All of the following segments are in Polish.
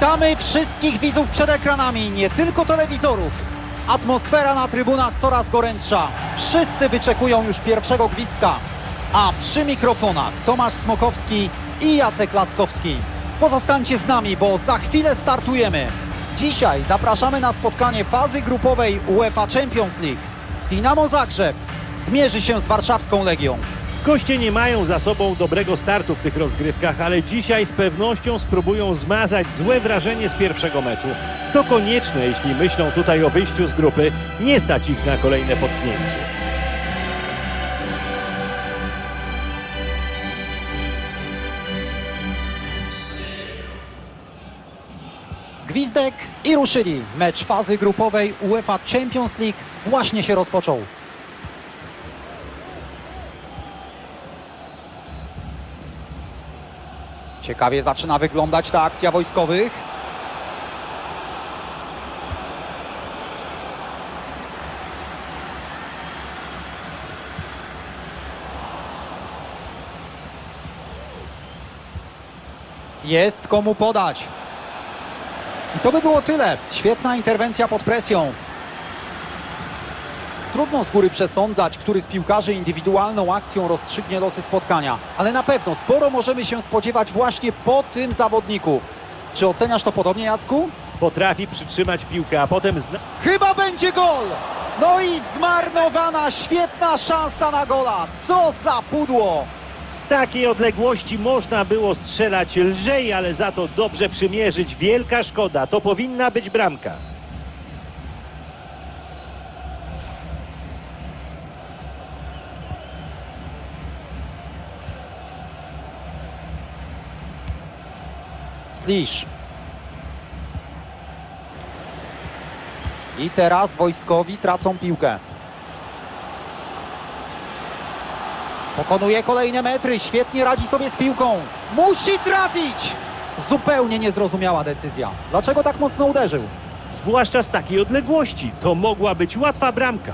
Witamy wszystkich widzów przed ekranami, nie tylko telewizorów. Atmosfera na trybunach coraz gorętsza. Wszyscy wyczekują już pierwszego gwizdka. A przy mikrofonach Tomasz Smokowski i Jacek Laskowski. Pozostańcie z nami, bo za chwilę startujemy. Dzisiaj zapraszamy na spotkanie fazy grupowej UEFA Champions League. Dinamo Zagrzeb zmierzy się z warszawską Legią. Goście nie mają za sobą dobrego startu w tych rozgrywkach, ale dzisiaj z pewnością spróbują zmazać złe wrażenie z pierwszego meczu. To konieczne, jeśli myślą tutaj o wyjściu z grupy, nie stać ich na kolejne potknięcie. Gwizdek i ruszyli. Mecz fazy grupowej UEFA Champions League właśnie się rozpoczął. Ciekawie zaczyna wyglądać ta akcja wojskowych. Jest komu podać. I to by było tyle. Świetna interwencja pod presją. Trudno z góry przesądzać, który z piłkarzy indywidualną akcją rozstrzygnie losy spotkania, ale na pewno sporo możemy się spodziewać właśnie po tym zawodniku. Czy oceniasz to podobnie, Jacku? Potrafi przytrzymać piłkę, a potem zna... Chyba będzie gol! No i zmarnowana świetna szansa na gola. Co za pudło! z takiej odległości można było strzelać lżej, ale za to dobrze przymierzyć. Wielka szkoda, to powinna być bramka. Slisz. I teraz wojskowi tracą piłkę. Pokonuje kolejne metry, świetnie radzi sobie z piłką. Musi trafić! Zupełnie niezrozumiała decyzja. Dlaczego tak mocno uderzył? Zwłaszcza z takiej odległości. To mogła być łatwa bramka.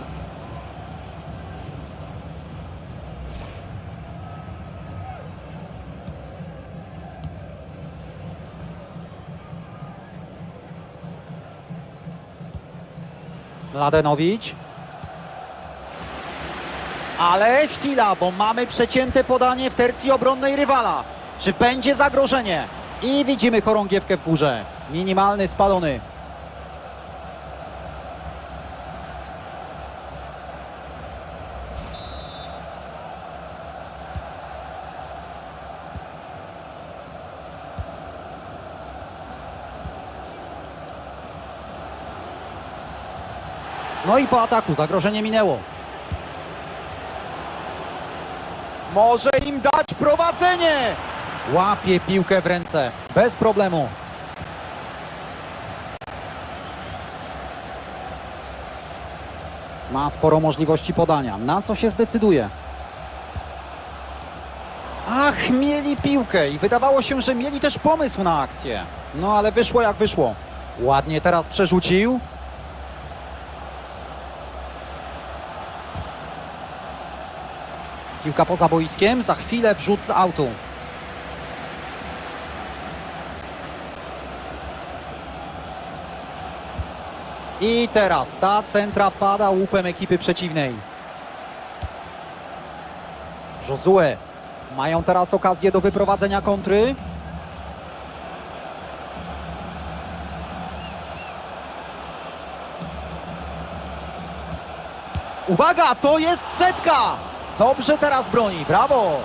Mladenowicz. Ale chwila, bo mamy przecięte podanie w tercji obronnej rywala. Czy będzie zagrożenie? I widzimy chorągiewkę w górze. Minimalny spalony. No i po ataku zagrożenie minęło. Może im dać prowadzenie! Łapie piłkę w ręce. Bez problemu. Ma sporo możliwości podania. Na co się zdecyduje? Ach, mieli piłkę i wydawało się, że mieli też pomysł na akcję. No ale wyszło jak wyszło. Ładnie teraz przerzucił. Piłka poza boiskiem, za chwilę wrzut z autu. I teraz ta centra pada łupem ekipy przeciwnej. Josue mają teraz okazję do wyprowadzenia kontry. Uwaga, to jest setka! Dobrze teraz broni, brawo!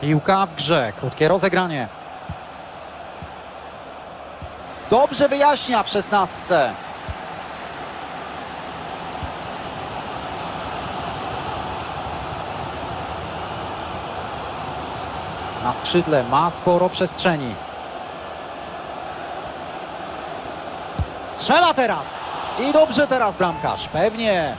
Piłka w grze, krótkie rozegranie. Dobrze wyjaśnia w szesnastce. na skrzydle, ma sporo przestrzeni. Strzela teraz! I dobrze teraz bramkarz, pewnie.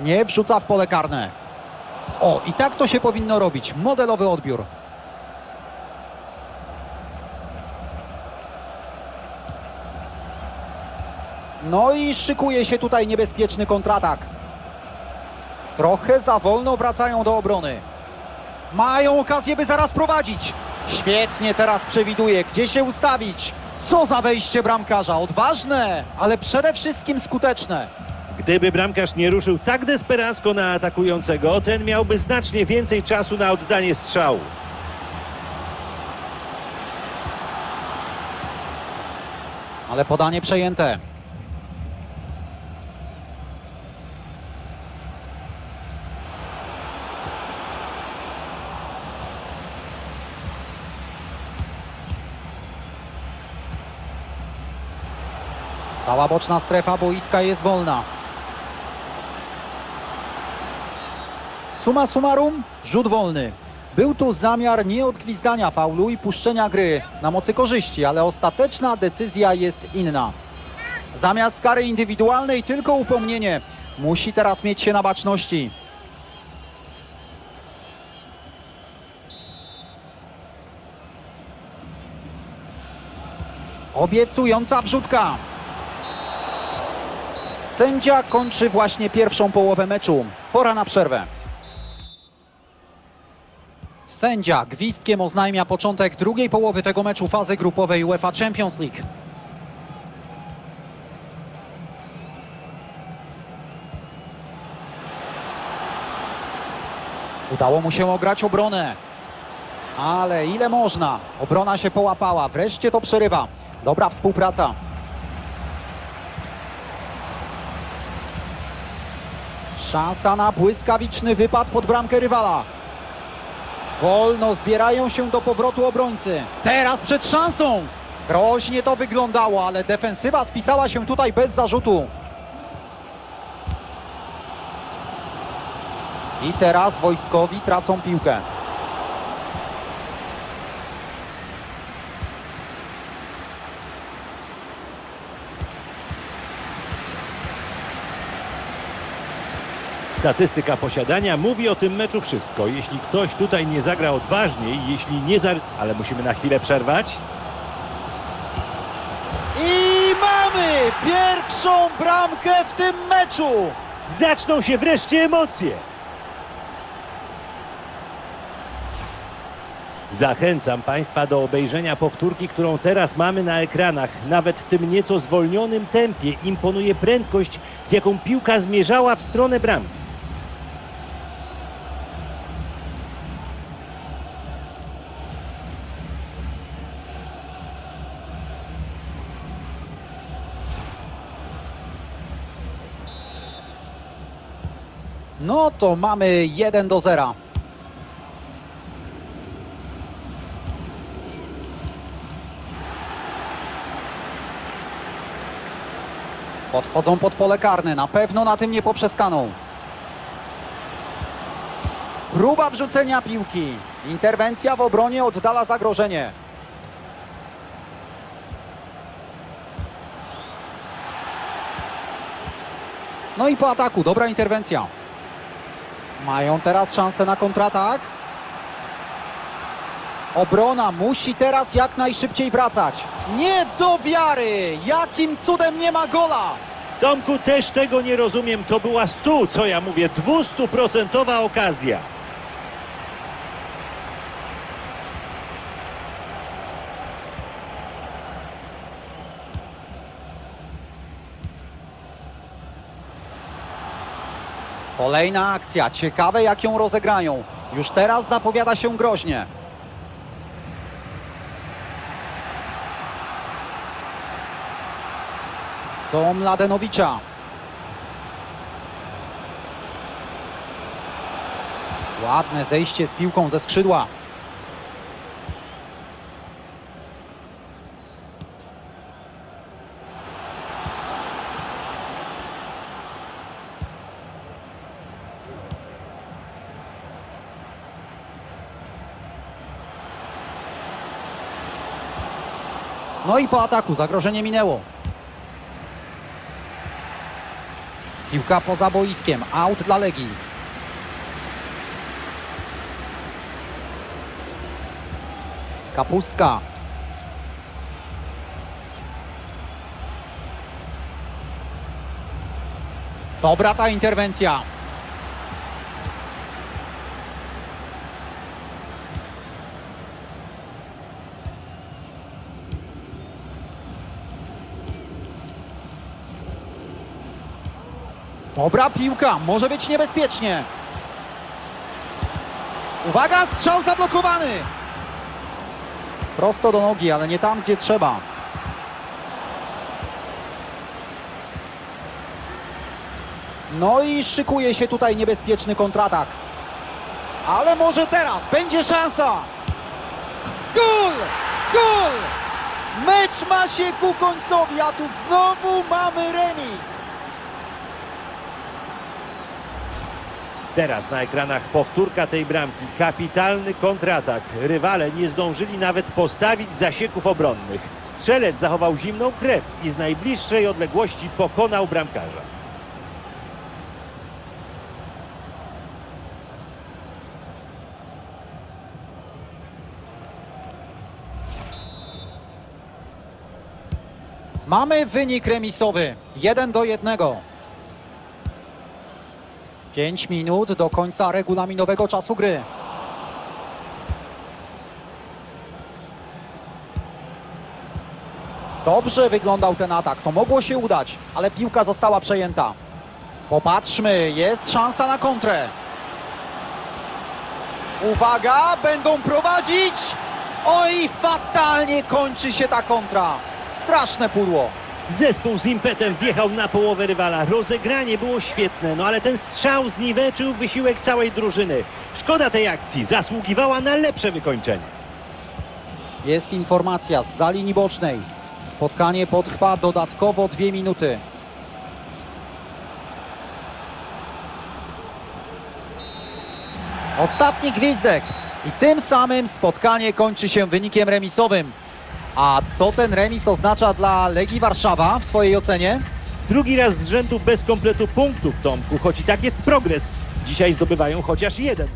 Nie wrzuca w pole karne. O, i tak to się powinno robić. Modelowy odbiór. No i szykuje się tutaj niebezpieczny kontratak. Trochę za wolno wracają do obrony. Mają okazję, by zaraz prowadzić. Świetnie teraz przewiduje, gdzie się ustawić. Co za wejście bramkarza. Odważne, ale przede wszystkim skuteczne. Gdyby bramkarz nie ruszył tak desperacko na atakującego, ten miałby znacznie więcej czasu na oddanie strzału. Ale podanie przejęte. Cała boczna strefa boiska jest wolna. Suma summarum, rzut wolny. Był tu zamiar nieodgwizdania faulu i puszczenia gry na mocy korzyści, ale ostateczna decyzja jest inna. Zamiast kary indywidualnej tylko upomnienie. Musi teraz mieć się na baczności. Obiecująca wrzutka. Sędzia kończy właśnie pierwszą połowę meczu. Pora na przerwę. Sędzia gwizdkiem oznajmia początek drugiej połowy tego meczu fazy grupowej UEFA Champions League. Udało mu się ograć obronę. Ale ile można? Obrona się połapała. Wreszcie to przerywa. Dobra współpraca. Szansa na błyskawiczny wypad pod bramkę rywala. Wolno zbierają się do powrotu obrońcy. Teraz przed szansą. Groźnie to wyglądało, ale defensywa spisała się tutaj bez zarzutu. I teraz wojskowi tracą piłkę. Statystyka posiadania mówi o tym meczu wszystko. Jeśli ktoś tutaj nie zagra odważniej, jeśli nie za... Ale musimy na chwilę przerwać. I mamy pierwszą bramkę w tym meczu. Zaczną się wreszcie emocje. Zachęcam Państwa do obejrzenia powtórki, którą teraz mamy na ekranach. Nawet w tym nieco zwolnionym tempie imponuje prędkość, z jaką piłka zmierzała w stronę bramki. No to mamy 1 do 0. Podchodzą pod pole karne, na pewno na tym nie poprzestaną. Próba wrzucenia piłki. Interwencja w obronie oddala zagrożenie. No i po ataku, dobra interwencja. Mają teraz szansę na kontratak. Obrona musi teraz jak najszybciej wracać. Nie do wiary! Jakim cudem nie ma gola? Tomku, też tego nie rozumiem. To była stu, co ja mówię, dwustuprocentowa okazja. Kolejna akcja. Ciekawe jak ją rozegrają. Już teraz zapowiada się groźnie. Do Mladenowicza. Ładne zejście z piłką ze skrzydła. No i po ataku zagrożenie minęło. Piłka poza boiskiem, out dla Legii. Kapustka. Dobra ta interwencja. Dobra piłka, może być niebezpiecznie. Uwaga, strzał zablokowany. Prosto do nogi, ale nie tam, gdzie trzeba. No i szykuje się tutaj niebezpieczny kontratak. Ale może teraz będzie szansa. Gol! Gol! Mecz ma się ku końcowi, a tu znowu mamy remis. Teraz na ekranach powtórka tej bramki. Kapitalny kontratak. Rywale nie zdążyli nawet postawić zasieków obronnych. Strzelec zachował zimną krew i z najbliższej odległości pokonał bramkarza. Mamy wynik remisowy. 1 do 1. 5 minut do końca regulaminowego czasu gry. Dobrze wyglądał ten atak. To mogło się udać, ale piłka została przejęta. Popatrzmy, jest szansa na kontrę. Uwaga, będą prowadzić. Oj, fatalnie kończy się ta kontra. Straszne pudło. Zespół z impetem wjechał na połowę rywala. Rozegranie było świetne, no ale ten strzał zniweczył wysiłek całej drużyny. Szkoda tej akcji, zasługiwała na lepsze wykończenie. Jest informacja z za linii bocznej. Spotkanie potrwa dodatkowo dwie minuty. Ostatni gwizdek i tym samym spotkanie kończy się wynikiem remisowym. A co ten remis oznacza dla Legii Warszawa w Twojej ocenie? Drugi raz z rzędu bez kompletu punktów, Tomku, choć i tak jest progres. Dzisiaj zdobywają chociaż jeden.